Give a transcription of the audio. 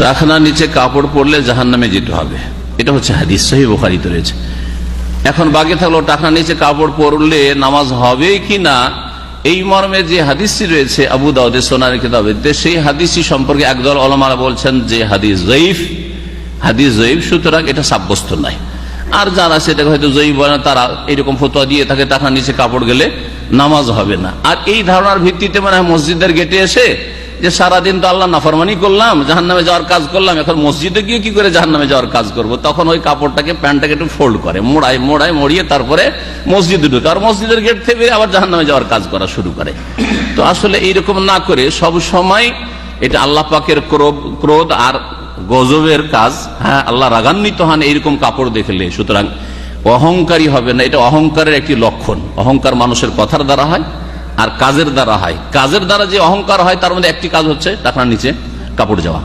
টাকনার নিচে কাপড় পরলে জাহান নামে যেতে হবে। এটা হচ্ছে হাদিস, সহি বোখারিতে রয়েছে। এখন বাকি থাকল টাকনার নিচে কাপড় পরলে নামাজ হবে কি না, এই মর্মে যে হাদিসটি রয়েছে আবু দাউদের সোনার কিতাবে সেই হাদিসটি সম্পর্কে একদল অলমারা বলছেন যে হাদিস জয়ীফ হাদিস জয়ীফ সুতরাং এটা সাব্যস্ত নাই আর যারা সেটাকে হয়তো জয়ীফ বলে না, তারা এরকম ফতোয়া দিয়ে থাকে টাকার নিচে কাপড় গেলে নামাজ হবে না। আর এই ধারণার ভিত্তিতে মানে মসজিদের গেটে এসে যে সারাদিন তো আল্লাহ নাফরমানি করলাম জাহান নামে যাওয়ার কাজ করলাম, এখন মসজিদে গিয়ে কি করে জাহান নামে যাওয়ার কাজ করব? তখন ওই কাপড়টাকে, প্যান্টটাকে একটু ফোল্ড করে, মোড়ায় মোড়ায় মরিয়ে তারপরে মসজিদে ঢুকে, আর মসজিদের গেট থেকে আবার জাহান নামে যাওয়ার কাজ করা শুরু করে। তো আসলে এইরকম না করে সব সময় এটা আল্লাহ পাকের ক্রোধ ক্রোধ আর গজবের কাজ। হ্যাঁ আল্লাহ রাগান্বিত হন, এইরকম কাপড় দেখলে। সুতরাং অহংকারী হবে না, এটা অহংকারের একটি লক্ষণ। অহংকার মানুষের কথার দ্বারা হয় আর কাজের দ্বারা হয়। কাজের দ্বারা যে অহংকার হয়, তার মধ্যে একটি কাজ হচ্ছে টাকার নিচে কাপড় যাওয়া